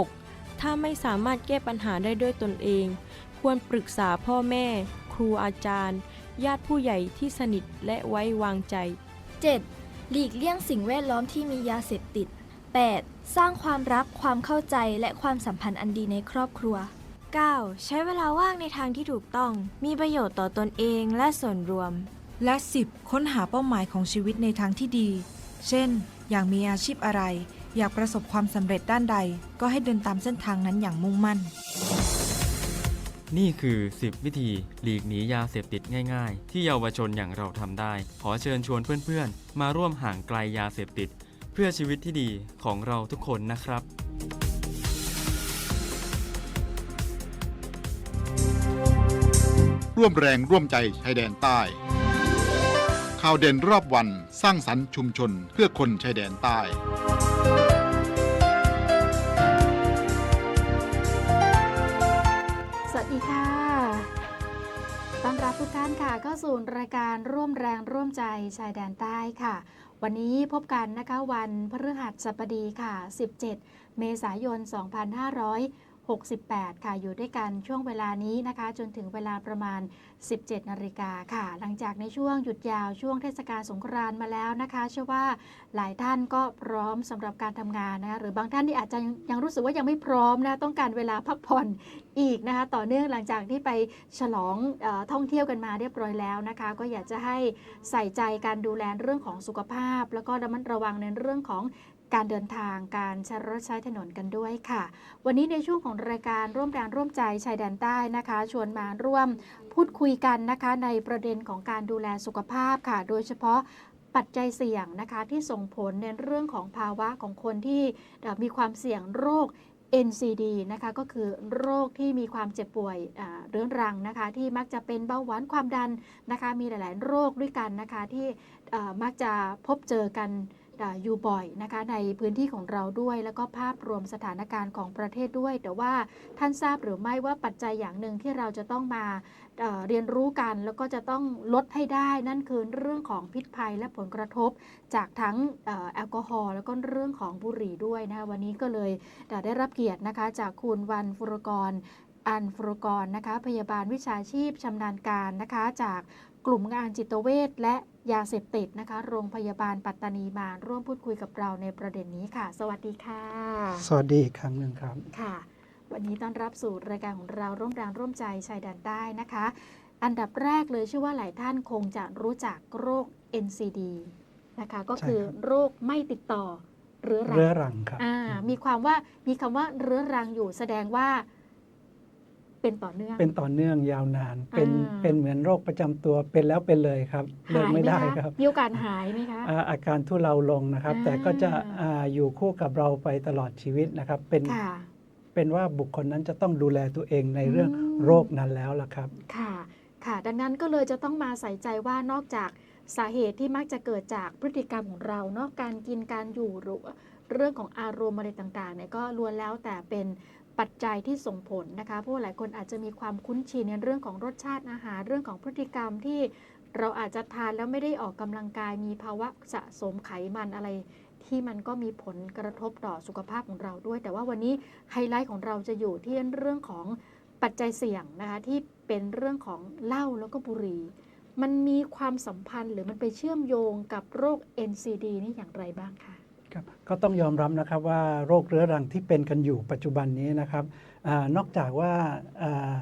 6. ถ้าไม่สามารถแก้ปัญหาได้ด้วยตนเอง ควรปรึกษาพ่อแม่ ครูอาจารย์ ญาติผู้ใหญ่ที่สนิทและไว้วางใจ 7. หลีกเลี่ยงสิ่งแวดล้อมที่มียาเสพติด 8. สร้างความรักความเข้าใจและความสัมพันธ์อันดีในครอบครัว 9. ใช้เวลาว่างในทางที่ถูกต้อง มีประโยชน์ต่อตนเองและส่วนรวม และ 10 ค้นหาเป้าหมายของชีวิตในทางที่ดี เช่น อยากมีอาชีพอะไร อยากประสบความสำเร็จด้านใด ก็ให้เดินตามเส้นทางนั้นอย่างมุ่งมั่น นี่คือ 10 วิธี หลีกหนียาเสพติดง่ายๆ ที่เยาวชนอย่างเราทำได้ ขอเชิญชวนเพื่อนๆ มาร่วมห่างไกลยาเสพติด เพื่อชีวิตที่ดีของเราทุกคนนะครับร่วมแรงร่วมใจชายแดนใต้ ข่าวเด่นรอบวันสร้างสรรค์ชุมชนเพื่อคนชายแดนใต้ สวัสดีค่ะต้อนรับทุกท่านค่ะเข้าสู่รายการร่วมแรงร่วมใจชายแดนใต้ค่ะ วันนี้พบกันนะคะวันพฤหัสบดีค่ะ 17 เมษายน 2500 68 ค่ะอยู่ด้วยกันช่วงเวลานี้นะคะ จนถึงเวลาประมาณ 17 นาฬิกาค่ะ หลังจากในช่วงหยุดยาวช่วงเทศกาลสงกรานต์มาแล้วนะคะ เชื่อว่าหลายท่านก็พร้อมสำหรับการทำงานนะคะหรือบางท่านที่อาจจะยังยังรู้สึกว่ายังไม่พร้อมนะต้องการเวลาพักผ่อนอีกนะคะต่อเนื่องหลังจากที่ไปฉลองออท่องเที่ยวกันมาเรียบร้อยแล้วนะคะ ก็อยากจะให้ใส่ใจการดูแลเรื่องของสุขภาพ แล้วก็ระมัดระวังในเรื่องของ การเดินทางการใช้รถใช้ถนนกันด้วยค่ะ วันนี้ในช่วงของรายการร่วมแรงร่วมใจชายแดนใต้นะคะ ชวนมาร่วมพูดคุยกันนะคะ ในประเด็นของการดูแลสุขภาพค่ะ โดยเฉพาะปัจจัยเสี่ยงนะคะที่ส่งผลในเรื่องของภาวะของคนที่มีความเสี่ยงโรค NCD นะคะก็คือโรคที่มีความเจ็บป่วยเรื้อรังนะคะที่มักจะเป็นเบาหวานความดันนะคะมีหลาย ๆ โรคด้วยกันนะคะที่มักจะพบเจอกัน อยู่บ่อยนะคะในพื้นที่ของเราด้วย แล้วก็ภาพรวมสถานการณ์ของประเทศด้วย แต่ว่าท่านทราบหรือไม่ว่าปัจจัยอย่างหนึ่งที่เราจะต้องมาเเรียนรู้กัน แล้วก็จะต้องลดให้ได้ นั่นคือเรื่องของพิษภัยและผลกระทบ จากทั้งอแอลกอฮอล์แล้วก็เรื่องของบุหรี่ด้วยนะคะวันนี้ก็เลยได้รับเกียรตินะคะจากคุณวันฟุรกรอันฟุรกรนะคะพยาบาลวิชาชีพชำนาญการนะคะจาก กลุ่มงานจิตเวชและยาเสพติดนะคะ โรงพยาบาลปัตตานีมาร่วมพูดคุยกับเราในประเด็นนี้ค่ะ สวัสดีค่ะ สวัสดีอีกครั้งหนึ่งครับ ค่ะ วันนี้ต้อนรับสู่รายการของเราร่วมแรงร่วมใจชายแดนใต้นะคะ อันดับแรกเลยเชื่อว่าหลายท่านคงจะรู้จักโรค NCD นะคะ ก็คือใช่ครับ โรคไม่ติดต่อเรื้อรังเรื้อรังครับ อ่ามีความว่ามีคำว่าเรื้อรังอยู่แสดงว่า เป็นต่อเนื่อง เป็นต่อเนื่องยาวนาน เป็นอ่า เป็นเหมือนโรคประจำตัวเป็นแล้วเป็นเลยครับเลิกหายไม่ไหมได้คะครับมีโอกาสหายไหมคะ อ่าอาการทุเลาลงนะครับ อ่า แต่ก็จะอ่าอยู่คู่กับเราไปตลอดชีวิตนะครับ เป็นค่ะ เป็นว่าบุคคลนั้นจะต้องดูแลตัวเองในเรื่องอืม โรคนั้นแล้วล่ะครับ ค่ะ ค่ะ ดังนั้นก็เลยจะต้องมาใส่ใจว่านอกจากสาเหตุที่มักจะเกิดจากพฤติกรรมของเราเนาะการกินการอยู่หรือว่าเรื่องของอารมณ์อะไรต่างๆเนี่ยก็ล้วนแล้วแต่เป็น ปัจจัยที่ส่งผลนะคะเพราะว่าหลายคนอาจจะมีความคุ้นชินในเรื่องของรสชาติอาหารเรื่องของพฤติกรรมที่เราอาจจะทานแล้วไม่ได้ออกกำลังกายมีภาวะสะสมไขมันอะไร ที่มันก็มีผลกระทบต่อสุขภาพของเราด้วย แต่ว่าวันนี้ไฮไลท์ของเราจะอยู่ที่เรื่องของปัจจัยเสี่ยงนะคะที่เป็นเรื่องของเหล้าแล้วก็บุหรี่ มันมีความสัมพันธ์หรือมันไปเชื่อมโยงกับโรค NCD นี่อย่างไรบ้างคะ ครับก็ต้องยอมรับนะครับว่าโรคเรื้อรังที่เป็นกันอยู่ปัจจุบันนี้นะครับอานอกจากว่าอ่า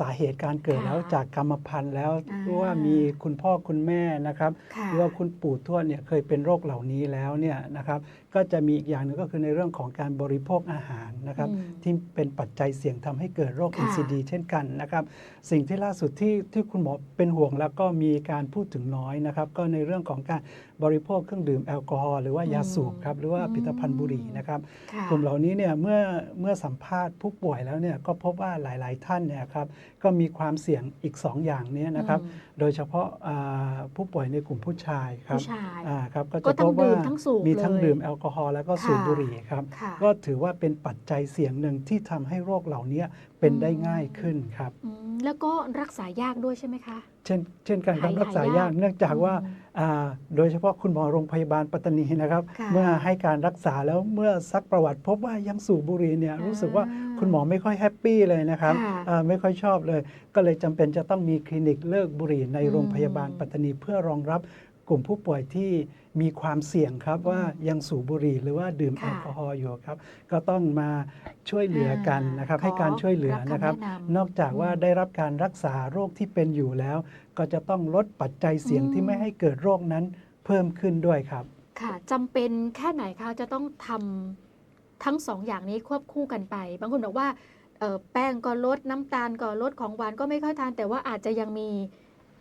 สาเหตุการเกิดค่ะแล้วจากกรรมพันธุ์แล้วอ่าหรือว่ามีคุณพ่อคุณแม่นะครับค่ะหรือว่าคุณปู่ทวดเนี่ยเคยเป็นโรคเหล่านี้แล้วเนี่ยนะครับ ก็จะมีอีกอย่างหนึงก็คือในเรื่องของการบริโภคอาหารนะครับอืมที่เป็นปัจจัยเสี่ยงทำให้เกิดโรคค่ะ NCD เช่นกันนะครับสิ่งที่ล่าสุดที่ที่คุณหมอเป็นห่วงแล้วก็มีการพูดถึงน้อยนะครับก็ในเรื่องของการบริโภคเครื่องดื่มแอลกอฮอล์หรือว่ายาสูบครับหรือว่าผลิตภัณฑ์บุหรี่นะครับค่ะกลุ่มเหล่านี้เนี่ยเมื่อเมื่อสัมภาษณ์ผู้ป่วยแล้วเนี่ยก็พบว่าหลาย ๆ ท่านเนี่ยครับก็มีความเสี่ยงอีก 2 อย่างเนี้นะครับอืม โดยเฉพาะอ่าผู้ป่วยในกลุ่มผู้ชายครับผู้ชายอ่าครับก็ก็จะทั้พงบว่าดื่มทั้งสูบมีทั้งเลยดื่มแอลกอฮอล์แล้วก็สูบค่ะบุหรี่ครับค่ะก็ถือว่าเป็นปัจจัยเสี่ยงหนึ่งที่ทำให้โรคเหล่านี้เป็นได้ง่ายขึ้นครับอืมแล้วก็รักษายากด้วยใช่ไหมคะเช่นเช่นกันครับหายรักษาหายากยากเนื่องจากว่าอืมออ่าโดยเฉพาะคุณหมอโรงพยาบาลปัตตานีนะครับค่ะเมื่อให้การรักษาแล้วเมื่อซักประวัติ พบว่ายังสูบบุหรี่เนี่ยรู้สึกว่าคุณหมอไม่ค่อยแฮปปี้เลยนะครับค่ะอ่าไม่ค่อยชอบเลย ก็เลยจำเป็นจะต้องมีคลินิกเลิกบุหรี่ในอืมโรงพยาบาลปัตตานี เพื่อรองรับกลุ่มผู้ป่วยที่ มีความเสี่ยงครับว่ายังสูบบุหรี่หรือว่าดื่มค่ะแอลกอฮอล์อยู่ครับ ก็ต้องมาช่วยเหลือกันนะครับอ่าให้การช่วยเหลือขอรับคำนะครับแนะนำนอกจากว่าอืมได้รับการรักษาโรคที่เป็นอยู่แล้ว ก็จะต้องลดปัจจัยเสี่ยงอืมที่ไม่ให้เกิดโรคนั้นเพิ่มขึ้นด้วยครับ ค่ะจำเป็นแค่ไหนคะจะต้องทำทั้งสองอย่างนี้ควบคู่กันไป บางคนบอกว่าเอ่อแป้งก็ลดน้ำตาลก็ลดของหวานก็ไม่ค่อยทาน แต่ว่าอาจจะยังมี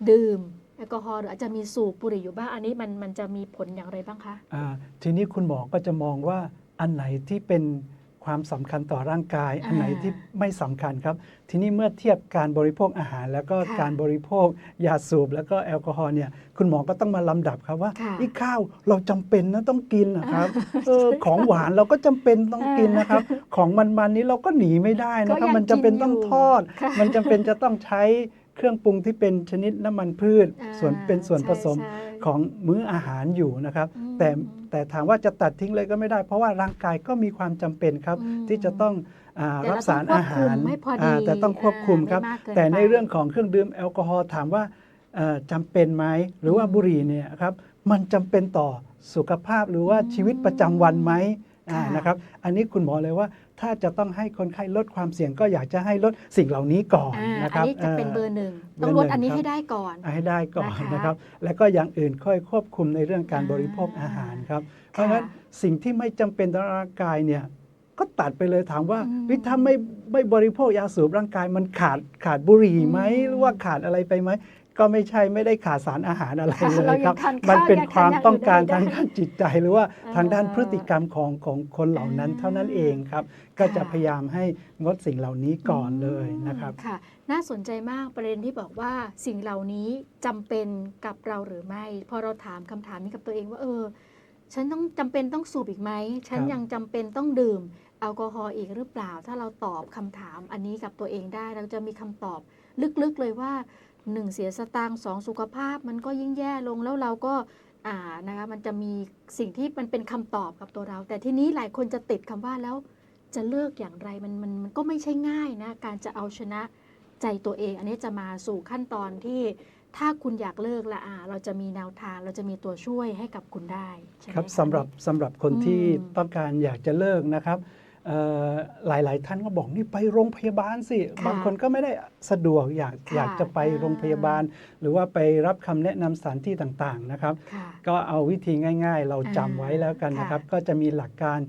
ดื่ม แอลกอฮอล์หรืออาจจะมีสูบบุหรี่อยู่บ้างอันนี้มันมันจะมีผลอย่างไรบ้างคะอ่าทีนี้คุณหมอก็จะมองว่าอันไหนที่เป็นความสำคัญต่อร่างกายอ่าอันไหนที่ไม่สำคัญครับ ทีนี้เมื่อเทียบการบริโภคอาหาร แล้วก็ค่ะการบริโภคยาสูบแล้วก็แอลกอฮอล์เนี่ยคุณหมอก็ต้องมาลำดับครับว่าค่ะอีข้าวเราจำเป็นนะต้องกินนะครับเออของหวานเราก็จำเป็นต้องกินนะครับ ของมันๆนี้เราก็หนีไม่ได้นะครับก็ยังมันจำเป็นต้องกินอยู่ทอดค่ะมันจำเป็นจะต้องใช้ เครื่องปรุงที่เป็นชนิดน้ำมันพืชอ่าส่วนเป็นส่วนใช่ผสมใช่ของมื้ออาหารอยู่นะครับอืมแต่แต่ถามว่าจะตัดทิ้งเลยก็ไม่ได้ เพราะว่าร่างกายก็มีความจำเป็นครับอืมที่จะต้องอาแต่รับเราสารอาหารต้องควบคุมให้พอดีาแต่ต้องควบคุมครับอ่าไม่มากเกินแต่ในไปเรื่องของเครื่องดื่มแอลกอฮอล์ถามว่าเอ่อจำเป็นไหมหรือว่าอืมบุหรี่เนี่ยครับมันจำเป็นต่อสุขภาพหรือว่าอืมชีวิตประจำวันไหมอ่าค่ะ นะครับอันนี้คุณหมอเลยว่าถ้าจะต้องให้คนไข้ลดความเสี่ยงก็อยากจะให้ลดสิ่งเหล่านี้ก่อนอ่านะคอันรับนี้จะเป็นเบอร์หนึ่งต้องเบลอดร์หนึ่งอันนี้ครับให้ได้ก่อนให้ได้ก่อนนะคะนะครับ แล้วก็อย่างอื่นค่อยควบคุมในเรื่องการอ่าบริโภคอาหารครับ เพราะฉะนั้นสิ่งที่ไม่จำเป็นต่อร่างกายเนี่ยก็ตัดไปเลยถามว่าอืมเฮ้ยถ้าไม่ไม่บริโภคยาสูบร่างกายมันขาดขาดบุหรี่ไหมอืมหรือว่าขาดอะไรไปไหม ก็ไม่ใช่ไม่ได้ขาดสารอาหารอะไรค่ะเลยเรายังครับทานข้าวมันเป็นยังทานความอย่างต้องการอื่นได้ทางด้านจิตใจหรือว่าอ่าทางด้านพฤติกรรมของของคนเหล่านั้นอ่าเท่านั้นเองครับ ก็จะค่ะพยายามให้งดสิ่งเหล่านี้ก่อนเลยนะครับค่ะ น่าสนใจมากประเด็นที่บอกว่าสิ่งเหล่านี้จำเป็นกับเราหรือไม่พอเราถามคำถามนี้กับตัวเองว่าเออ ฉันต้องจำเป็นต้องสูบอีกไหมฉันครับยังจำเป็นต้องดื่มแอลกอฮอล์อีกหรือเปล่า ถ้าเราตอบคำถามอันนี้กับตัวเองได้ เราจะมีคำตอบลึกๆเลยว่า หนึ่งเสียสตางค์สองสุขภาพมันก็ยิ่งแย่ลงแล้วเราก็อ่านะคะมันจะมีสิ่งที่มันเป็นคำตอบกับตัวเรา แต่ทีนี้หลายคนจะติดคำว่าแล้วจะเลิกอย่างไรมันมันมันก็ไม่ใช่ง่ายนะการจะเอาชนะใจตัวเอง อันนี้จะมาสู่ขั้นตอนที่ถ้าคุณอยากเลิกละอ่าเราจะมีแนวทางเราจะมีตัวช่วยให้กับคุณได้ใช่ไหมครับะสำหรับสำหรับคนที่อืมต้องการอยากจะเลิกนะครับ เอ่อหลายๆท่านก็บอกนี่ไปโรงพยาบาลสิค่ะบางคนก็ไม่ได้สะดวกอยากค่ะอยากจะไปอ่าโรงพยาบาล หรือว่าไปรับคำแนะนำสถานที่ต่างๆนะครับค่ะก็เอาวิธีง่าย ๆ เราอ่าจำไว้แล้วกันนะครับค่ะก็จะมีหลักการ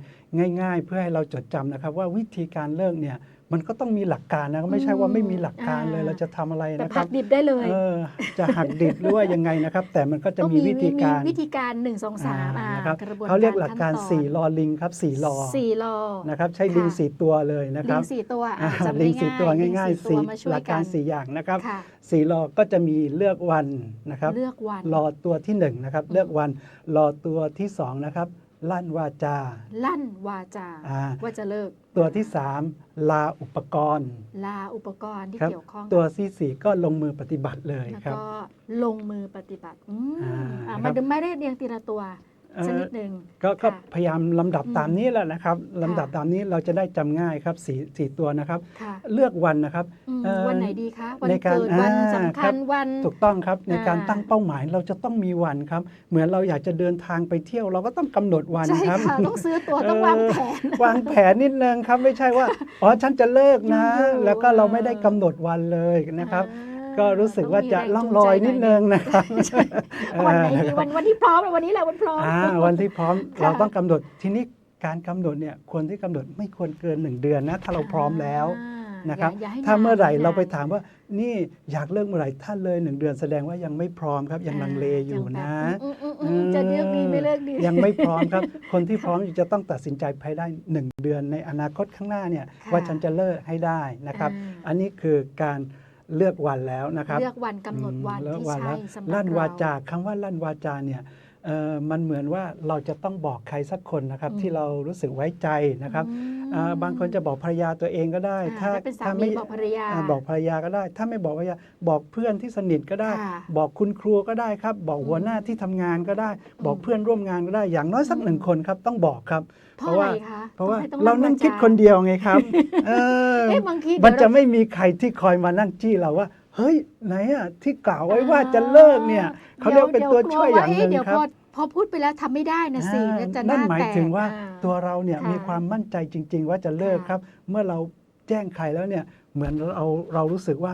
ง่าย ๆ เพื่อให้เราจดจำนะครับ ว่าวิธีการเลิกเนี่ย มันก็ต้องมีหลักการนะไม่ใช่ว่าไม่มีหลักการเลยอ่าเราจะทำอะไรแต่นะคพัรับกดิบได้เลยเออจะหักดิบหรือว่ายังไงนะครับ แต่มันก็จะก็มีวิธีการวิธีการหนึ่งสองสามอ่าอ่านะครับกระบวนเขาเรียกหลักการขั้นตอนสี่ลอลิงครับสี่ลอสี่ลอนะครับใช้ลิงค่ะสี่ตัวเลยนะคลิรับงสี่ตัวอ่าอ่าจำลิงง่ายๆสี่ตัวง่ายลิๆตัสี่วมาช่วยหลักการนสี่อย่างนะครับค่ะสี่ลอก็จะมีเลือกวันนะครับเลือกวันรอตัวที่หนึ่งนะครับอืมเลือกวันรอตัวที่สองนะครับ ลั่นวาจา ลั่นวาจา อ่า ว่าจะเลิก ตัวที่สามลาอุปกรณ์ ลาอุปกรณ์ที่ครับเกี่ยวข้องตัวที่สี่ก็ลงมือปฏิบัติเลยแล้วครับ ก็ลงมือปฏิบัติอืมอ่าอ่าครัมันบไม่ได้เรียงทีละตัว เอ่อชนิดหนึ่งก็ก็ค่ะพยายามลำดับอืมตามนี้แหละนะครับลำดับตามนี้เราจะได้จำง่ายครับสี่สี่ตัวนะครับ ค่ะเลือกวันนะครับ อืมเอ่อวันไหนดีคะ วันในการเกิดวันอ่าสำครัคัญบ วัน ถูกต้องครับในการอ่าตั้งเป้าหมายเราจะต้องมีวันครับ เหมือนเราอยากจะเดินทางไปเที่ยว เราก็ต้องกำหนดวันใช่ครับ ค่ะ ต้องซื้อตัวต้องวางแผน วางแผนนิดนึงครับไม่ใช่ว่า อ๋อฉันจะเลิกนะ อยู่ๆแล้วก็เราไม่ได้กำหนดวันเลยนะครับ อ่า ก็รู้สึกว่าจะต้ล่องมีลอยแรงจูนิดใจหนึงนะครับวันไหนเออดีนะครับวันวันที่พร้อมวันนี้แหละวันพร้อมอ่าวันที่พร้อมค่ะเราต้องกำหนดทีนี้การกำหนดเนี่ยควรที่กำหนดไม่ควรเกินหนึ่งเดือนนะถ้าเราพร้อมแล้วอ่านะครับอย่ให้ถ้าเมื่อไหร่นนเราไปถามว่านี่อยากเลิกเมื่อไหร่ถ้าเลยหนึ่งเดือนแสดงว่ายังไม่พร้อมครับยังลังเลอยู่นะอืมอืมอืมจะเลือกดีไม่เลือกดียังไม่พร้อมครับ คนที่พร้อมจะต้องตัดสินใจภายได้หนึ่งเดือนในอนาคตข้างหน้าเนี่ยค่ะว่าฉันจะเลิกให้ได้นะครับอ่าอันนี้คือการ เลือกวันแล้วนะครับ เลือกวันกำหนดวันอืมเลือกที่วันใช่แล้วสำหรับลั่นเรวาจาคำว่าลั่นวาจาเนี่ยเอ่อมันเหมือนว่าเราจะต้องบอกใครสักคนนะครับอืมที่เรารู้สึกไว้ใจนะครับ อืมอ่า บางคนจะบอกภรรยาตัวเองก็ได้อ่าถ้าถ้าเป็นสาถ้ามีไม่บอกภรรยาอ่าบอกภรรยาก็ได้ ถ้าไม่บอกภรรยาบอกเพื่อนที่สนิทก็ได้ค่ะบอกคุณครูก็ได้ครับ บอกหัวหน้าที่ทำงานก็ได้ บอกอืมเพื่อนร่วมงานก็ได้ อย่างน้อยสักอืมหนึ่งคนครับต้องบอกครับ เพราะอะไรคะเพราะว่าทำไมต้องเรานั่งวจคิดคนเดียวไงครับเออเอ๊ะบางทีมันเดี๋ยวจะเราไม่มีใครที่คอยมานั่งจี้เราว่าเฮ้ยไหนอะที่กล่าวไว้ว่าจะเลิกเนี่ยเขาเรียกเป็นตัวช่วยอย่างหนึ่งเดี๋ยวครับ พอพอพูดไปแล้วทำไม่ได้นะสิอ่าแล้วจะนั่นน้หมายแตกถึงว่าอ่ตัวเราเนี่ยค่ะมีความมั่นใจจริง ๆ ว่าจะเลิกค่ะครับ เมื่อเราแจ้งใครแล้วเนี่ยเหมือนเราเรารู้สึกว่า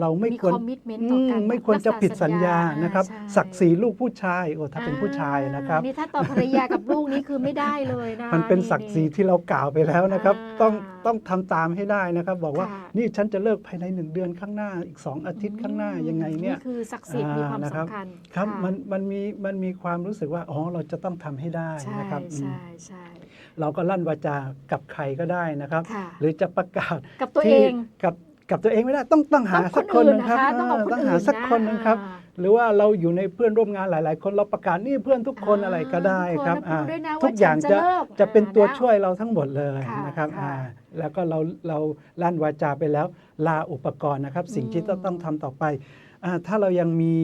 เราไม่มีควรคอมมิชเมนต์ต่อกันอืมไม่ควรจะผิดสัญญานะครับใช่ศักดิ์ศรีลูกผู้ชายโอ้ถ้าเป็นผู้ชายนะครับนี่ถ้าต่อภรรยากับลูกนี่คือไม่ได้เลยนะมันเป็นศักดิ์ศรีที่เรากล่าวไปแล้วนะครับอ่าต้องต้องทำตามให้ได้นะครับ บอกว่าค่ะนี่ฉันจะเลิกภายในหนึ่งเดือนข้างหน้าอีกสองอาทิตย์ข้างหน้ายังไงเนี่ยคือศักดิ์ศรีมีความอ่านะครับสำคัญครับะมันมันมีมันมีความรู้สึกว่าอ๋อเราจะต้องทำให้ได้ใช่นะครับอืมใช่ใช่เราก็ลั่นวาจากับใครก็ได้นะครับค่ะหรือจะประกาศกับตัวที่เองกับ กับตัวเองไม่ได้ต้องต้องหาต้องสักคนหนึ่งครับอื่ะะต้องเอาคนต้องอื่นหาสักคนหนึ่งครับอ่าหรือว่าเราอยู่ในเพื่อนร่วมงานหลาย ๆ คนเราประกาศนี่เพื่อนทุกคนอ่าอะไรก็ได้ครับทุกคนอ่ารับรู้ด้วยนะว่าทุกอย่างฉันจะจะเลิกจะเป็นตัวอ่าช่วยเราทั้งหมดเลยค่ะนะครับค่ะอ่าแล้วก็เราเราลั่นวาจาไปแล้วลาอุปกรณ์นะครับ สิ่งที่อืมต้องต้องทำต่อไปอ่าถ้าเรายังมี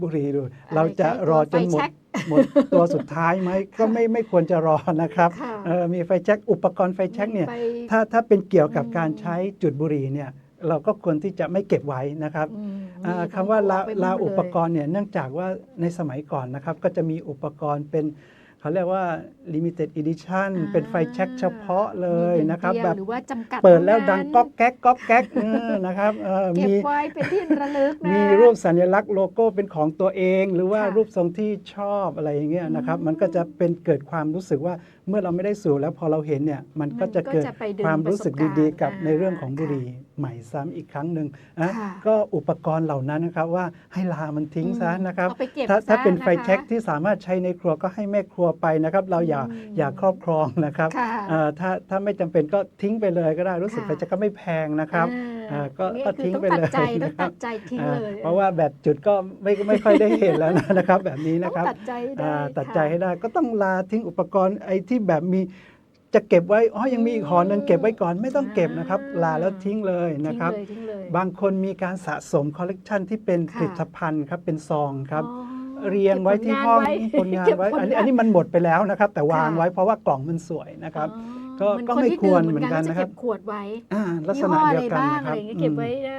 บุหรี่อยู่อะไรเราจะใช้รอจนหมไฟดแช็กหมดตัวสุดท้ายไหมก็ไม่ไม่ควรจะรอนะครับค่ะเอ่อมีไฟแช็กอุปกรณ์ไฟแช็กเนี่ยไปถ้าถ้าเป็นเกี่ยวกับอืมการใช้จุดบุหรี่เนี่ย เราก็ควรที่จะไม่เก็บไว้นะครับอืมอ่านี่คำว่าลาไปหมดลาเลยอุปกรณ์เนี่ยเนื่องจากว่าในสมัยก่อนนะครับ ก็จะมีอุปกรณ์เป็นเขาเรียกว่า limited edition อ่าเป็นไฟแช็กเฉพาะเลยมีนะครับเดียวแบบหรือว่าจำกัดเปิดแล้วดังเท่านั้นก๊อกแก๊กก๊อกแก๊กเออนะครับเอ่อเก็บมีไว้เป็นที่ระลึกนะมีรูปสัญลักษณ์โลโก้เป็นของตัวเอง หรือว่าค่ะรูปทรงที่ชอบอะไรอย่างเงี้ยนะครับอืมมันก็จะเป็นเกิดความรู้สึกว่าเมื่อเราไม่ได้สูบแล้วพอเราเห็นเนี่ยมันก็จะเกิดไปดึงความรู้สึกปะบดีกาๆกับณ์ในเรื่องของบุหรี่ค่ะใหม่ซ้ำอีกครั้งหนึ่งนะค่ะก็อุปกรณ์เหล่านั้นนะครับว่าให้ลามันทิ้งซะนะครับเอาไปเก็บถ้าถ้าซะเป็นไฟนะคะแช็กที่สามารถใช้ในครัวก็ให้แม่ครัวไปนะครับ เราอย่าอืมอย่าครอบครองนะครับค่ะเอ่อถ้าถ้าไม่จำเป็นก็ทิ้งไปเลยก็ได้รู้สึกค่ะไฟแช็กก็ไม่แพงนะครับอ่าอ่า ก็นี่ก็คือทิ้งต้องไปตัดเลยใจต้อนะงครัตับดใจทิ้งอ่าเลยเพราะว่าแบบจุดก็ไม่ไม่ค่อยได้เห็นแล้วนะครับ แบบนี้ต้นะองครับตัดใจได้อ่าตัดค่ะใจให้ได้ก็ต้องลาทิ้งอุปกรณ์ไอ้ที่แบบมีจะเก็บไว้ อ๋อ ยังมีอีกห่อหนึงเก็บไว้ก่อน ไม่ต้องเก็บนะครับอ่าลาแล้วทิ้งเลยนะครับทิ้งเลยทิ้งเลยบางคนมีการสะสมคอลเลกชันที่เป็นค่ะผลิตภัณฑ์ครับ เป็นซองครับอ๋อเรียงไว้ที่ห้องผลงานเก็บไว้ผลอันนี้งาอันนี้มันหมดไปแล้วนะครับ แต่วางค่ะไว้เพราะว่ากล่องมันสวยนะครับอ๋อ ก็เหอนก็นไม่ที่ควรดื่เหมือนกันแล้วจะนะครับ เก็บขวดไว้อ่าลักษยี่ณะห้อเดีอะยวไรกันบ้างนะคอะไรรับอย่างเงี้ยเก็บอืมไว้นะ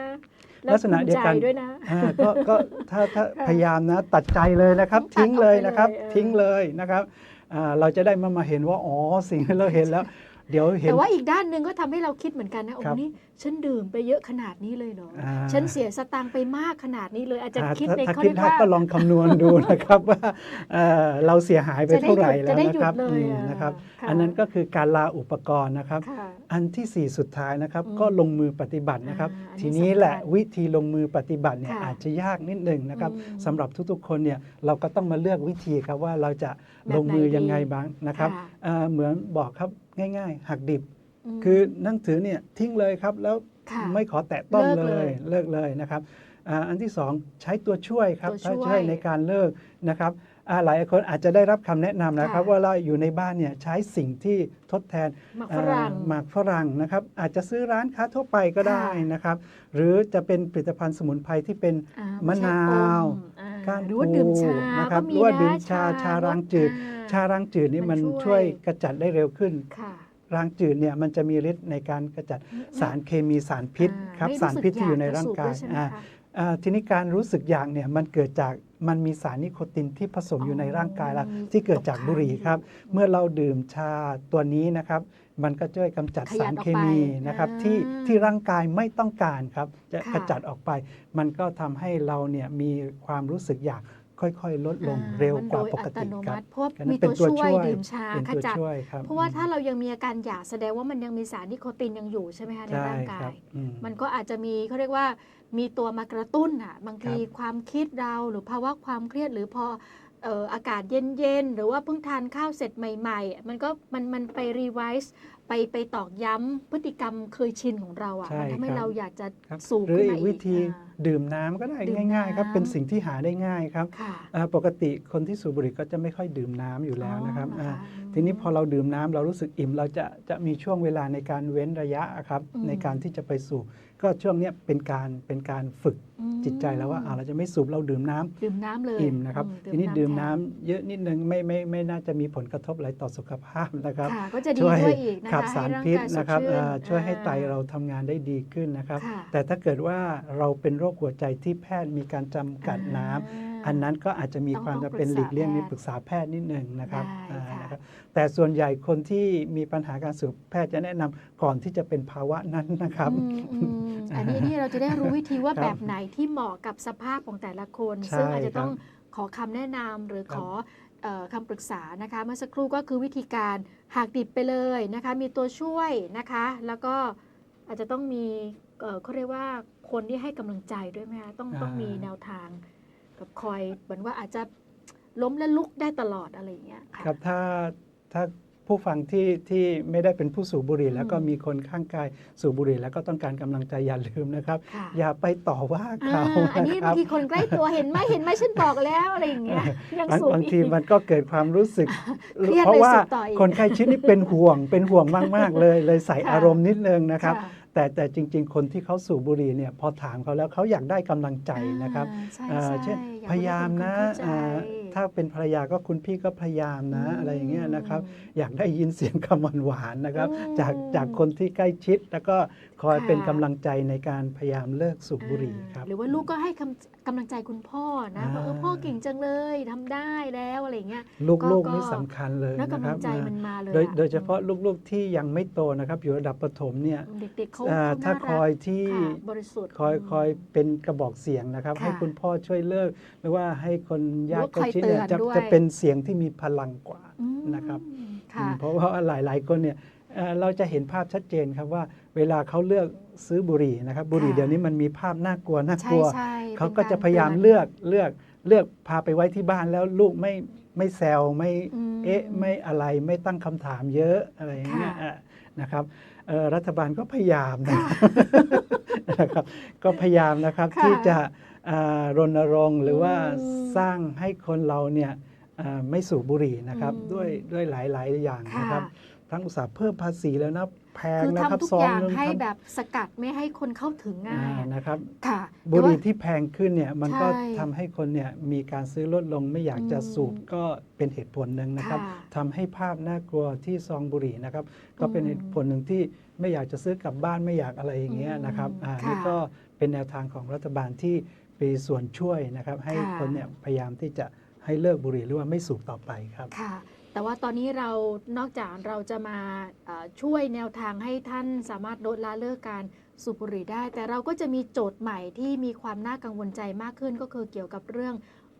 ลักษณะเดียวกันแล้ภูมิใจด้วยนะ อ่าก็ก็ถ้าถ้าค่ะพยายามนะตัดใจเลยนะครับ ต้องตัดทิ้งเลยนะครับ ออกไปเลยเออ ทิ้งเลยนะครับอ่าเราจะได้มามาเห็นว่าอ๋อสิ่งที่เราเห็นแล้ว เดี๋ยวเห็นแต่ว่าอีกด้านหนึ่งก็ทำให้เราคิดเหมือนกันนะโอ้ครับนี่ฉันดื่มไปเยอะขนาดนี้เลยเหรออ่าฉันเสียสตางค์ไปมากขนาดนี้เลย อาจจะอ่าคิดถ้าในถ้าเขาคิเรีดยกได้ว่าก็ลองคำนวณดูนะครับว่าเอ่อเราเสียหายไปจะได้เท่าไหร่หยุดแล้วจะได้นะครับหยุดเลยอืมอะนะครับค่ะอันนั้นก็คือการลาอุปกรณ์นะครับค่ะอันที่สี่สุดท้ายนะครับอืมก็ลงมือปฏิบัตินะครับอ่าอันนี้ทีนี้แหละสำคัญวิธีลงมือปฏิบัติเนี่ยค่ะอาจจะยากนิดหนึ่งนะครับอืมสำหรับทุกๆคนเนี่ยเราก็ต้องมาเลือกวิธีครับว่าเราจะแบบลงมือไหนดียังไงบ้างนะครับค่ะเอ่อเหมือนบอกครับ ง่าย ๆ หักดิบมคือหนั่งถือเนี่ยทิ้งเลยครับ แล้วค่ะไม่ขอแตะต้องเลิเลกเลยยเลิกเลยนะครับอ่าอันที่สองใช้ตัวช่วยครับตัวช่วยช่วยในการเลิกนะครับอ่าหลายคนอาจจะได้รับคำแนะนำนะครับค่ะว่าเราอยู่ในบ้านเนี่ยใช้สิ่งที่ทดแทนหมักฝรั่งอ่าหมากฝรั่งนะครับ อาจจะซื้อร้านค้าทั่วไปก็ได้ค่ะนะครับ หรือจะเป็นผลิตภัณฑ์สมุนไพรที่เป็นอ่ามะนาวไใช่อมอ่ ก้านหรือว่าดื่มชานะครับก็หรือว่าดื่มนะชาชารางจืดอ่ชารางจืดนี่มัมันนช่ช่ววยยกระจัดได้เร็วขึ้นค่ะรางจืดเนี่ยมันจะมีฤทธิ์ในการกระจัดสารเคมีสารพิษอ่าครับไม่สารพิษที่อยู่ในร่างกายรู้สึอยากจะสูบด้วยใช่ไหมอ่าคะอ่าทีนี้การรู้สึกอยากเนี่ยมันเกิดจากมันมีสารนิโคตินที่ผสมอยู่ในร่างกายเราอ๋อที่เกิดจากบุหรี่ครับตกค้างอยู่เมื่อเราดื่มชาตัวนี้นะครับ มันก็ช่วยกำจัดขยัสานรออกเคมีไปนะครับอ่าที่ที่ร่างกายไม่ต้องการครับ จะค่ะกระจัดออกไป มันก็ทำให้เราเนี่ยมีความรู้สึกอยากค่อยๆ ลดลงอ่เร็วกว่ามันโดยปกติอัตโนครัมับติเพราะว่าอันนั้นมีเป็ตันวตัวช่วยช่วยดื่มชาเป็นขตัวจัดช่วยครับเพราะว่าอืมถ้าเรายังมีอาการอยากแสดงว่ามันยังมีสารนิโคตินยังอยู่ใช่ไหมคะในใช่ร่างกาครับยอืมมันก็อาจจะมีเขาเรียกว่ามีตัวมากระตุ้นอะบางทีครับความคิดเราหรือภาวะความเครียดหรือพอเอ่ออากาศเย็นๆ หรือว่าเพิ่งทานข้าวเสร็จใหม่ ๆ มันก็มันมันไปรีไวซ์ไปไปตอกย้ำพฤติกรรมเคยชินของเราอะใช่มันทำให้ครับเราอยากจะครับสูบหรือขึ้นอีมากอีวิกธีอ่าดื่มน้ำก็ได้ดื่มง่ายๆครับน้ำเป็นสิ่งที่หาได้ง่ายครับค่ะอ่าปกติคนที่สูบบุหรี่ก็จะไม่ค่อยดื่มน้ำอยู่แล้วนะครับอ๋อเหรออ่าคะทีนี้พอเราดื่มน้ำเรารู้สึกอิ่มเราจะจะมีช่วงเวลาในการเว้นระยะครับอืมในการที่จะไปสูบ ก็ช่วงเนี้ยเป็นการเป็นการฝึกอืมจิตใจแล้วว่าอ่าเราจะไม่สูบเราดื่มน้ำดื่มน้ำเลยอิ่มนะครับอืทีนี้ดื่มน้ำแทเยอะนิดนึงไม่ไม่ไม่น่าจะมีผลกระทบอะไรต่อสุขภาพนะครับค่ะก็จะดีช่วยด้วยอีกนะคะขับสารพิษให้งกายสดนะครับชื่อ่าช่วยให้ไตอ่เราทำงานได้ดีขึ้นนะครับค่ะแต่ถ้าเกิดว่าเราเป็นโรคหัวใจที่แพทย์มีการจำกัดน้ำา อันนั้นก็อาจจะมีต้องความต้องจะเป็นปรึกษาหลีกเลี่ยงมีแพทย์ปรึกษาแพทย์นิดหนึ่งนะครับได้อ่าค่ะนะครับแต่ส่วนใหญ่คนที่มีปัญหาการสูบแพทย์จะแนะนำก่อนที่จะเป็นภาวะนั้นนะครับอืมอืมอันนี้นี่เราจะได้รู้วิธีว่าครับแบบไหนที่เหมาะกับสภาพของแต่ละคนใช่ซึ่งอาจจะครับต้องขอคำแนะนำหรือครับขอเอ่อคำปรึกษานะคะ เมื่อสักครู่ก็คือวิธีการหักดิบไปเลยนะคะ มีตัวช่วยนะคะ แล้วก็อาจจะต้องมีเอ่อเขาเรียกว่าคนที่ให้กำลังใจด้วยไหมคะต้องต้องมีแนวทาง กับคอยเหมือนว่าอาจจะล้มและลุกได้ตลอดอะไรอย่างเงี้ยค่ะ ครับถ้าถ้าผู้ฟังที่ที่ไม่ได้เป็นผู้สูบบุหรี่ แล้วก็อืมมีคนข้างกายสูบบุหรี่ แล้วก็ต้องการกำลังใจอย่าลืมนะครับ ค่ะ อย่าไปต่อว่าเขาอ่าอันนี้นะคบางรับทีคนใกล้ตัวเห็นไหมเห็นไหมฉันบอกแล้วอะไรอย่างเงี้ยยังบางสูบบางทีอีก มันก็เกิดความรู้สึก เครียดเพราะเลยว่าสูบต่ออีกคนใกล้ชิดนี่เป็นห่วง เป็นห่วงมาก ๆ เลย เลยใส่ค่ะ อารมณ์นิดนึงนะครับค่ะแต่แต่จริง ๆ คนที่เขาสูบบุหรี่เนี่ยพอถามเขาแล้วเขาอยากได้กำลังใจนะครับ อ่าใช่อ่าใช่ เช่นอ พยายามนะให้คเข้าใจอ่าถ้าเป็นภรรยาก็คุณพี่ก็พยายามนะอะไรอย่างเงี้ยนะครับอืมอยากได้ยินเสียงคำหวานๆนะครับอืมจากจากคนที่ใกล้ชิด แล้วก็คอยค่ะเป็นกำลังใจในการพยายามเลิกสูบบุหรี่ครับหรือว่าลูกก็ให้กำกำลังใจคุณพ่อนะว่าเอออ่าพ่อเก่งจังเลยทำได้แล้วอะไรอย่างเงี้ยลูกก็ลูกก็นี่สำคัญเลยแล้วนะกำคลัรังบใจอ่ามันมาเลยโดยอะโดยเฉพาะลูกๆที่ยังไม่โตนะครับ อยู่ระดับประถมเนี่ยเด็กๆเขาอ่าเขาถ้าน่รักคอยที่ค่ะบริสุทธิ์คอยมคอยเป็นกระบอกเสียงนะครับค่ะให้คุณพ่อช่วยเลิกหรือว่าให้คนญาติหรือว่าคอยใกล้ชิดเนี่ยเตือนจะด้วยจะเป็นเสียงที่มีพลังกว่าอืมนะครับค่ะเพราะว่าหลาย ๆ คนเนี่ยเอ่อเราจะเห็นภาพชัดเจนครับว่า เวลาเขาเลือกซื้อบุหรี่นะครับ บุหรี่ค่ะเดี๋ยวนี้มันมีภาพน่ากลัวน่ากใช่ลัวใช่เขาป็นก็จะพยายามตืนเลือกเลือกเลือกพาไปไว้ที่บ้านแล้วลูกไม่ไม่แซวไม่อืมเอ๊ะไม่อะไรไม่ตั้งคำถามเยอะอะไรอย่างเงี้ยค่ะอะนะครับเอ่อรัฐบาลก็พยายามนะนะครับก็พยายามนะครับค่ะที่จะอ่า รณรงค์หรือว่าอืมสร้างให้คนเราเนี่ยอ่าไม่สูบบุหรี่นะครับอืมด้วยด้วยหลาย ๆ อย่างค่ะนะครับทั้งอุตสาห์เพิ่มภาษีแล้วนะแพงคือนะครับทำทุกซอองย่างนึงให้ทำแบบสกัดไม่ให้คนเข้าถึงง่ายอ่าอะนะครับ ค่ะบุหรี่แต่ว่า ที่แพงขึ้นเนี่ยมันก็ใช่ทำให้คนเนี่ยมีการซื้อลดลงไม่อยากจะอืมสูบก็เป็นเหตุผลหนึ่งนะครับค่ะทำให้ภาพน่ากลัวที่ซองบุหรี่นะครับก็เป็นอืมเหตุผลหนึ่งที่ไม่อยากจะซื้อกลับบ้านไม่อยากอะไรอย่างเงี้ยนะครับอืมอ่าค่ะ นี่ก็เป็นแนวทางของรัฐบาลที่ เป็นส่วนช่วยนะครับ ให้ค่ะ คนเนี่ยพยายามที่จะให้เลิกบุหรี่หรือว่าไม่สูบต่อไปครับ ค่ะ แต่ว่าตอนนี้เรานอกจากเราจะมาเอ่อช่วยแนวทางให้ท่านสามารถลดละเลิกการสูบบุหรี่ได้ แต่เราก็จะมีโจทย์ใหม่ที่มีความน่ากังวลใจมากขึ้น ก็คือเกี่ยวกับเรื่อง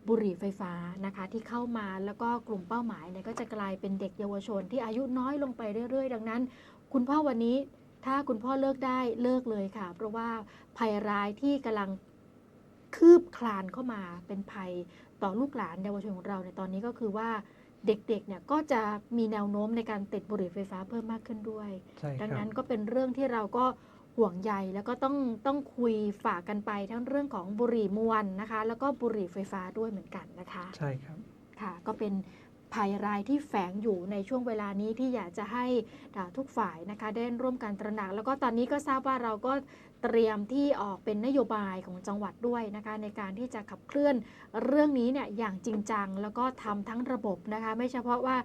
บุหรี่ไฟฟ้านะคะ ที่เข้ามาแล้วก็กลุ่มเป้าหมายเนี่ยก็จะกลายเป็นเด็กเยาวชนที่อายุน้อยลงไปเรื่อย ๆ ดังนั้น คุณพ่อวันนี้ถ้าคุณพ่อเลิกได้เลิกเลยค่ะ เพราะว่าภัยร้ายที่กำลัง คืบคลานเข้ามาเป็นภัยต่อลูกหลานเยาวชนของเราในตอนนี้ก็คือว่าเด็กๆเนี่ยก็จะมีแนวโน้มในการติดบุหรี่ไฟฟ้าเพิ่มมากขึ้นด้วยใช่ดังครับนั้นก็เป็นเรื่องที่เราก็ห่วงใยแล้วก็ต้องต้องคุยฝากกันไปทั้งเรื่องของบุหรี่มวนนะคะ แล้วก็บุหรี่ไฟฟ้าด้วยเหมือนกันนะคะ ใช่ครับค่ะก็เป็น ภัยรายที่แฝงอยู่ในช่วงเวลานี้ที่อยากจะให้ทุกฝ่ายนะคะได้ร่วมกันตระหนัก แล้วก็ตอนนี้ก็ทราบว่าเราก็เตรียมที่ออกเป็นนโยบายของจังหวัดด้วยนะคะในการที่จะขับเคลื่อนเรื่องนี้เนี่ยอย่างจริงจัง แล้วก็ทำทั้งระบบนะคะไม่เฉพาะว่า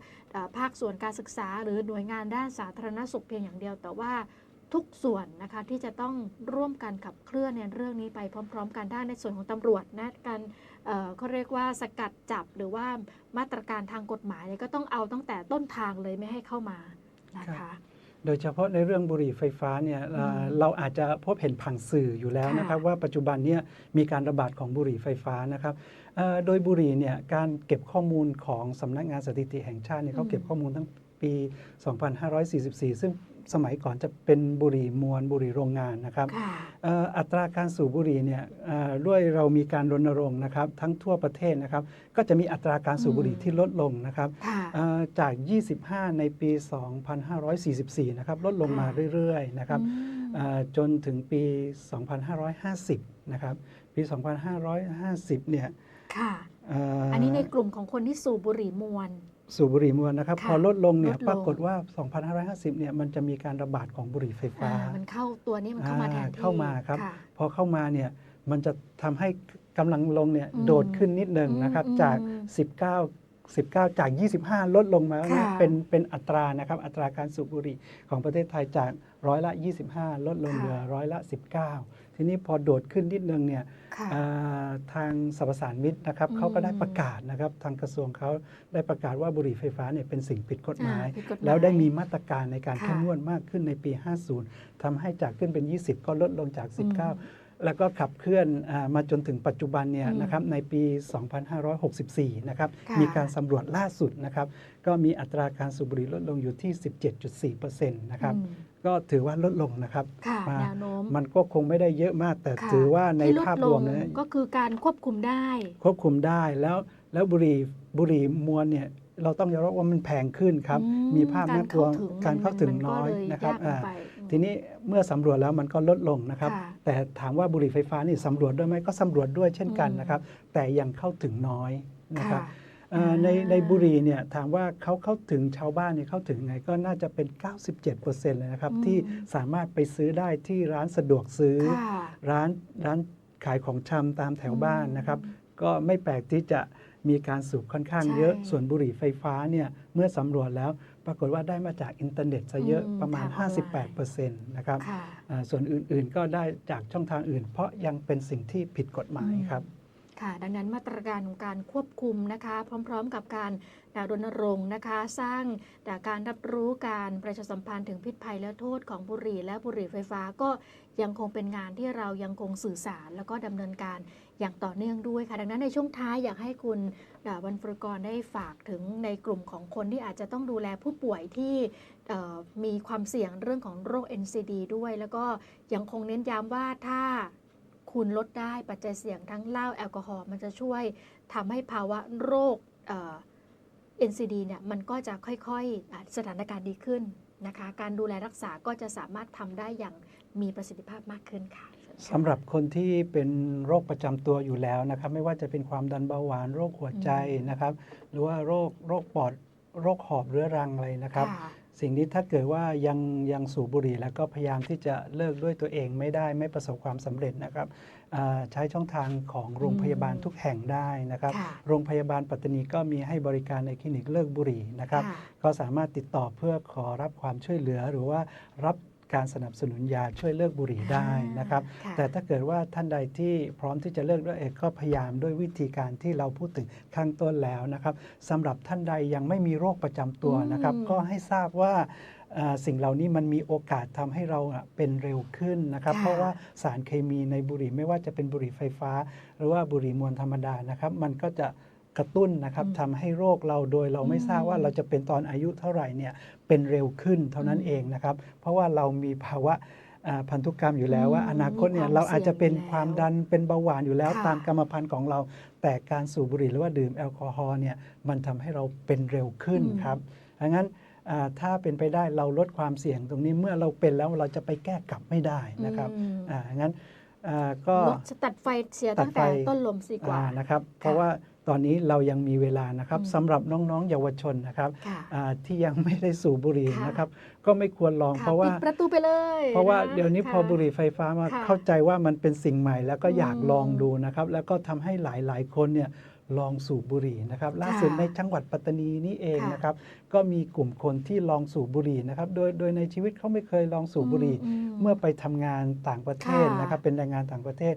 ภาคส่วนการศึกษา หรือหน่วยงานด้านสาธารณสุขเพียงอย่างเดียวแต่ว่าทุกส่วนนะคะที่จะต้องร่วมกันขับเคลื่อนในเรื่องนี้ไปพร้อม ๆ กันด้ในส่วนของตำรวจนะการ เอ่อเขาเรียกว่าสกัดจับหรือว่ามาตรการทางกฎหมายเนี่ยก็ต้องเอาตั้งแต่ต้นทางเลยไม่ให้เข้ามานะครัคะบโดยเฉพาะในเรื่องบุหรี่ไฟฟ้าเนี่ยเอ่ออืมเราอาจจะพบเห็นผังสื่ออยู่แล้วค่ะนะครับว่าปัจจุบันเนี่ยมีการระบาดของบุหรี่ไฟฟ้านะครับเอ่อโดยบุหรี่เนี่ยการเก็บข้อมูลของสำนักงานสถิติแห่งชาติเนี่ยเขาเก็บข้อมูลทั้งปี 2544 ซึ่ง สมัยก่อนจะเป็นบุหรี่มวลบุหรี่โรงงานนะครับค่ะเอ่ออัตราการสูบบุหรี่เนี่ยเอ่อด้วยเรามีการรณรงค์นะครับทั้งทั่วประเทศนะครับก็จะมีอัตราการสูบบุหรี่อืมที่ลดลงนะครับค่ะเอ่อจาก 25 ในปี 2544 นะครับลดลงมาค่ะเรื่อยๆนะครับอืมเอ่อจนถึงปี 2550 นะครับปี 2550 เนี่ยค่ะเอ่อออันนี้ในกลุ่มของคนที่สูบบุหรี่มวล สูบบุหรี่มวลนะครับ ค่ะพอลดลงเนี่ยลดลง ปรากฏว่า 2550 เนี่ยมันจะมีการระบาดของบุหรี่ไฟฟ้า อ่ามันเข้าตัวนี้มันเข้ามาแทนอ่าที่เข้ามาครับะ พอเข้ามาเนี่ยมันจะทำให้กำลังลงเนี่ยอืมโดดขึ้นนิดหนึ่งนะครับ อืมจากอืม19 19 จาก 25 ลดลงมาค่ะ เป็นเป็นอัตรานะครับ อัตราการสูบบุหรี่ของประเทศไทยจากร้อยละ 25 ลดลงเหลือร้อยละ 19 ทีนี้พอโดดขึ้นนิดนึงเนี่ยค่ะอ่าทางสรรพสานมิตนะครับอืมเขาก็ได้ประกาศนะครับทางกระทรวงเขาได้ประกาศว่าบุหรี่ไฟฟ้าเนี่ยเป็นสิ่งผิดกฎหมายอ่าผิดกฎหมายแล้วได้มีมาตรการในการค่ะเข้มงวดมากขึ้นในปี 50ทำให้จากขึ้นเป็น 20 ก็ลดลงจากอืม19 แล้วก็ขับเคลื่อนอามาจนถึงปัจจุบันเนี่ยอืมนะครับในปี 2564 นะครับค่ะมีการสำรวจล่าสุดนะครับ ก็มีอัตราการสูบบุหรี่ลดลงอยู่ที่ 17.4%นะครับอืมก็ถือว่าลดลงนะครับค่ะมาแนวโน้มมันก็คงไม่ได้เยอะมาก แต่ค่ะถือว่าในที่ลดภาพลรวมงนะก็คือการควบคุมได้ ควบคุมได้แล้วแล้วบุหรี่บุหรี่มวลเนี่ยเราต้องยอมรับว่ามันแพงขึ้นครับอืมมีภาพน่ากลัวกาการรเข้าเข้าถึถึงงมันน้อยก็เลยนะครับ ยากลงอ่าไปอืมทีนี้เมื่อสำรวจแล้วมันก็ลดลงนะครับ ค่ะแต่ถามว่าบุหรี่ไฟฟ้านี่สำรวจด้วยไหมก็สำรวจด้วยเช่นกันอืมนะครับ แต่ยังเข้าถึงน้อยนะครับค่ะเอ่อในอ่า ในบุหรี่เนี่ยถามว่าเขาเข้าถึงชาวบ้านเนี่ยเข้าถึงไงก็น่าจะเป็น 97%เลยนะครับอืมที่สามารถไปซื้อได้ที่ร้านสะดวกซื้อ ค่ะ ร้านร้านขายของชำตามแถวบ้านนะครับอืมก็ไม่แปลกที่จะมีการสูบค่อนข้างใช่ เยอะส่วนบุหรี่ไฟฟ้าเนี่ยเมื่อสำรวจแล้ว ปรากฏว่าได้มาจากอินเทอร์เน็ตซะเยอะอืมประมาณทางออนไลน์58%นะครับค่ะอ่าส่วนอื่นๆก็ได้จากช่องทางอื่น เพราะยังเป็นสิ่งที่ผิดกฎหมายครับ ค่ะ ดังนั้นมาตรการของการควบคุมนะคะ พร้อม ๆ กับการรณรงค์นะคะ สร้างการรับรู้การประชาสัมพันธ์ถึงพิษภัยและโทษของบุหรี่และบุหรี่ไฟฟ้าก็ยังคงเป็นงานที่เรายังคงสื่อสาร แล้วก็ดำเนินการอย่างต่อเนื่องด้วยค่ะ ดังนั้นในช่วงท้ายอยากให้คุณอ่าวันฟรกรได้ฝากถึงในกลุ่มของคนที่อาจจะต้องดูแลผู้ป่วยที่มีความเสี่ยงเรื่องของโรค NCD ด้วย แล้วก็ยังคงเน้นย้ำว่าถ้า คุณลดได้ปัจจัยเสี่ยงทั้งเหล้าแอลกอฮอล์มันจะช่วยทำให้ภาวะโรคเอ่อ NCD เนี่ยมันก็จะค่อยๆอะสถานการณ์ดีขึ้นนะคะ การดูแลรักษาก็จะสามารถทำได้อย่างมีประสิทธิภาพมากขึ้นค่ะสำหรับคนที่เป็นโรคประจำตัวอยู่แล้วนะครับ ไม่ว่าจะเป็นความดันเบาหวานโรคหัวใจนะครับ หรือว่าโรคโรคปอดโรคหอบเรื้อรังอะไรนะครับค่ะ สิ่งนี้ถ้าเกิดว่ายังยังสูบบุหรี่ แล้วก็พยายามที่จะเลิกด้วยตัวเองไม่ได้ไม่ประสบความสำเร็จนะครับอ่าใช้ช่องทางของโรงพยาบาลอืมทุกแห่งได้นะครับค่ะโรงพยาบาลปัตตานีก็มีให้บริการในคลินิกเลิกบุหรี่นะครับค่ะก็สามารถติดต่อเพื่อขอรับความช่วยเหลือหรือว่ารับ การสนับสนุนยาช่วยเลิกบุหรี่ได้นะครับ ค่ะแต่ถ้าเกิดว่าท่านใดที่พร้อมที่จะเลิกด้วยเองก็พยายามด้วยวิธีการที่เราพูดถึงข้างต้นแล้วนะครับสำหรับท่านใดยังไม่มีโรคประจำตัวนะครับ อืมก็ให้ทราบว่าเอ่อสิ่งเหล่านี้มันมีโอกาสทำให้เราอะเป็นเร็วขึ้นนะครับ ค่ะเพราะว่าสารเคมีในบุหรี่ไม่ว่าจะเป็นบุหรี่ไฟฟ้า หรือว่าบุหรี่มวลธรรมดานะครับ มันก็จะ กระตุ้นนะครับอืมทำให้โรคเราโดยเราไม่อืมทราบว่าเราจะเป็นตอนอายุเท่าไหร่เนี่ยเป็นเร็วขึ้นเท่านั้นอืมเองนะครับ เพราะว่าเรามีภาวะอ่าพันธุกรรมอยู่แล้วว่าอืมอนาคตเนี่ยมีความเราอาจจะเป็นเสี่ยงอยู่แล้วความดันเป็นเบาหวานอยู่แล้วค่ะตามกรรมพันธุ์ของเรา แต่การสูบบุหรี่หรือว่าดื่มแอลกอฮอล์เนี่ยมันทำให้เราเป็นเร็วขึ้นอืมครับดังนั้นอ่าถ้าเป็นไปได้เราลดความเสี่ยงตรงนี้เมื่อเราเป็นแล้วเราจะไปแก้กลับไม่ได้นะครับอืมอ่างั้นอ่าก็ลดตัดไฟเสียตัตั้ดงไฟแต่ต้นลมสีกว่าอ่านะครับ เพราะว่า ตอนนี้เรายังมีเวลานะครับอืมสำหรับน้องๆ เยาวชนนะครับค่ะอ่าที่ยังไม่ได้สูบบุหรี่ค่ะนะครับ ก็ไม่ควรลองค่ะเพราะว่าปิดประตูไปเลย เพราะว่าะเดี๋ยวนี้พอค่ะบุหรี่ไฟฟ้ามาค่ะเข้าใจว่ามันเป็นสิ่งใหม่ แล้วก็อยากอืมลองดูนะครับ แล้วก็ทำให้หลายๆคนเนี่ยลองสูบบุหรี่นะครับล่าสุดในจังหวัดปัตตานีนี่เองค่ะนะครับก็มีกลุ่มคนที่ลองสูบบุหรี่นะครับโดยโดยในชีวิตเขาไม่เคยลองสูบบุหรี่มเมื่อไปทำงานต่างประเทศค่ะนะครับเป็นแรงงานต่างประเทศ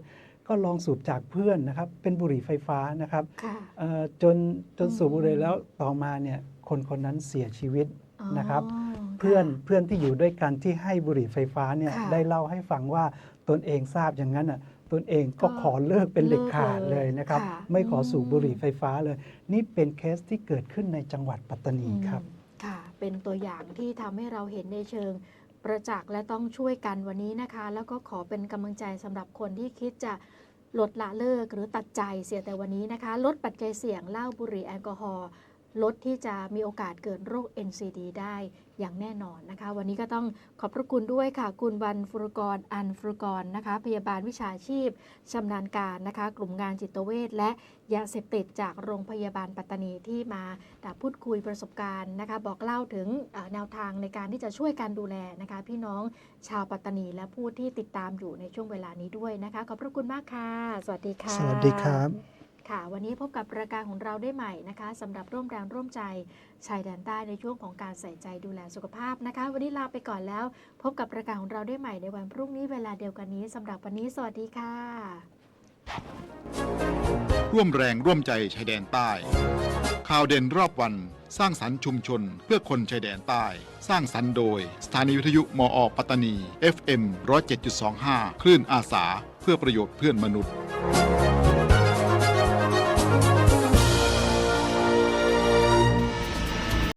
ก็ลองสูบจากเพื่อนนะครับ เป็นบุหรี่ไฟฟ้านะครับค่ะเอ่อจนจนอืมสูบบุหรี่แล้วต่อมาเนี่ยคนคนนั้นเสียชีวิตอ๋อนะครับค่ะเพื่อนเพื่อนที่อยู่ด้วยกันที่ให้บุหรี่ไฟฟ้าเนี่ยค่ะได้เล่าให้ฟังว่าตนเองทราบอย่างนั้นอะตนเองก็ก็ขอเลิกเป็นเด็ดขาดเลิกเลยเลยนะครับค่ะไม่ขอสูบอืมบุหรี่ไฟฟ้าเลย นี่เป็นเคสที่เกิดขึ้นในจังหวัดปัตตานีครับอืมค่ะ เป็นตัวอย่างที่ทำให้เราเห็นในเชิงประจักษ์และต้องช่วยกันวันนี้นะคะ แล้วก็ขอเป็นกำลังใจสำหรับคนที่คิดจะ ลดละเลิกหรือตัดใจเสียแต่วันนี้นะคะ ลดปัจจัยเสี่ยงเหล้าบุหรี่แอลกอฮอล์ลดที่จะมีโอกาสเกิดโรค NCD ได้ อย่างแน่นอนนะคะ วันนี้ก็ต้องขอบพระคุณด้วยค่ะ คุณวันฟุรกรอันฟุรกรนะคะ พยาบาลวิชาชีพชำนาญการนะคะ กลุ่มงานจิตเวชและยาเสพติดจากโรงพยาบาลปัตตานีที่มาพูดคุยประสบการณ์นะคะ บอกเล่าถึงแนวทางในการที่จะช่วยการดูแลนะคะ พี่น้องชาวปัตตานีและผู้ที่ติดตามอยู่ในช่วงเวลานี้ด้วยนะคะ ขอบพระคุณมากค่ะ สวัสดีค่ะ สวัสดีครับ ค่ะ วันนี้พบกับรายการของเราได้ใหม่นะคะสำหรับร่วมแรงร่วมใจชายแดนใต้ในช่วงของการใส่ใจดูแลสุขภาพนะคะ วันนี้ลาไปก่อนแล้ว พบกับรายการของเราได้ใหม่ในวันพรุ่งนี้เวลาเดียวกันนี้สำหรับวันนี้สวัสดีค่ะ ร่วมแรงร่วมใจชายแดนใต้ ข่าวเด่นรอบวัน สร้างสรรค์ชุมชน เพื่อคนชายแดนใต้ สร้างสรรค์โดย สถานีวิทยุมอปัตตานี FM 107.25 คลื่นอาสา เพื่อประโยชน์เพื่อนมนุษย์